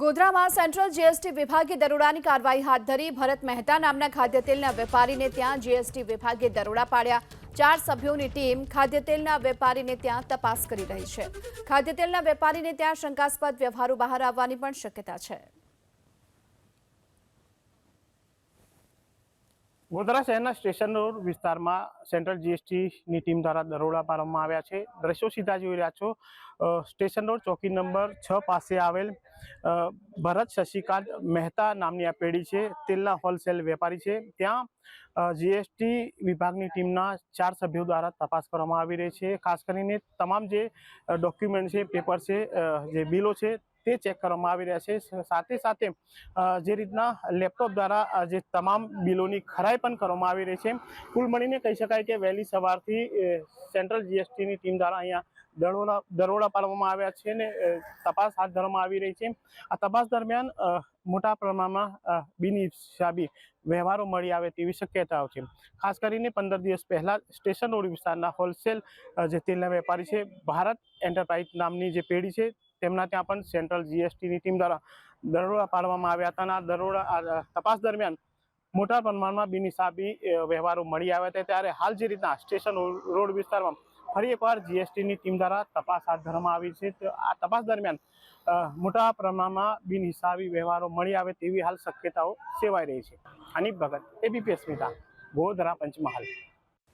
ગોધરામાં central GST વિભાગે દરોડાની કાર્યવાહી હાથ ધરી ભરત મહેતા નામના ખાદ્યતેલના વેપારીને ત્યાં જીએસટી વિભાગે દરોડા પાડ્યા. ચાર સભ્યોની ટીમ ખાદ્યતેલના વેપારીને ત્યાં તપાસ કરી રહી છે. ખાદ્યતેલના વેપારીને ત્યાં શંકાસ્પદ વ્યવહારો બહાર આવવાની પણ શક્યતા છે. ગોધરા શહેરના સ્ટેશન રોડ વિસ્તારમાં સેન્ટ્રલ જીએસટીની ટીમ દ્વારા દરોડા પાડવામાં આવ્યા છે. દ્રશ્યો સીધા જોઈ રહ્યા છો. સ્ટેશન રોડ ચોકી નંબર છ પાસે આવેલ ભરત શશિકાંત મહેતા નામની આ પેઢી છે. તેલના હોલસેલ વેપારી છે. ત્યાં જીએસટી વિભાગની ટીમના ચાર સભ્યો દ્વારા તપાસ કરવામાં આવી રહી છે. ખાસ કરીને તમામ જે ડોક્યુમેન્ટ છે, પેપર છે જે બિલો છે તે ચેક કરવામાં આવી રહ્યા છે. સાથે સાથે જે રીતના લેપટોપ દ્વારા જે તમામ બિલોની ખરાઈ પણ કરવામાં આવી રહી છે. કુલ મળીને કહી શકાય કે વહેલી સવારથી સેન્ટ્રલ જીએસટીની ટીમ દ્વારા અહીંયા દરોડા દરોડા પાડવામાં આવ્યા છે ને તપાસ હાથ ધરવામાં આવી રહી છે. આ તપાસ દરમિયાન મોટા પ્રમાણમાં બિનહિસાબી વ્યવહારો મળી આવે તેવી શક્યતાઓ છે. ખાસ કરીને પંદર દિવસ પહેલાં સ્ટેશન રોડ વિસ્તારના હોલસેલ જે તેલના વેપારી છે, ભારત એન્ટરપ્રાઇઝ નામની જે પેઢી છે તેમના ત્યાં પણ સેન્ટ્રલ જીએસટીની ટીમ દ્વારા દરોડા પાડવામાં આવ્યા હતા અને આ દરોડા તપાસ દરમિયાન મોટા પ્રમાણમાં બિનહિસાબી વ્યવહારો મળી આવ્યા હતા. ત્યારે હાલ જે રીતના સ્ટેશન રોડ વિસ્તારમાં ફરી એકવાર જીએસટીની ટીમ દ્વારા તપાસ હાથ ધરવામાં આવી છે. તો આ તપાસ દરમિયાન મોટા પ્રમાણમાં બિનહિસાબી વ્યવહારો મળી આવે તેવી હાલ શક્યતાઓ સેવાઈ રહી છે. અનિપ ભગત એબીપી અસ્મિતા ગોધરા પંચમહાલ.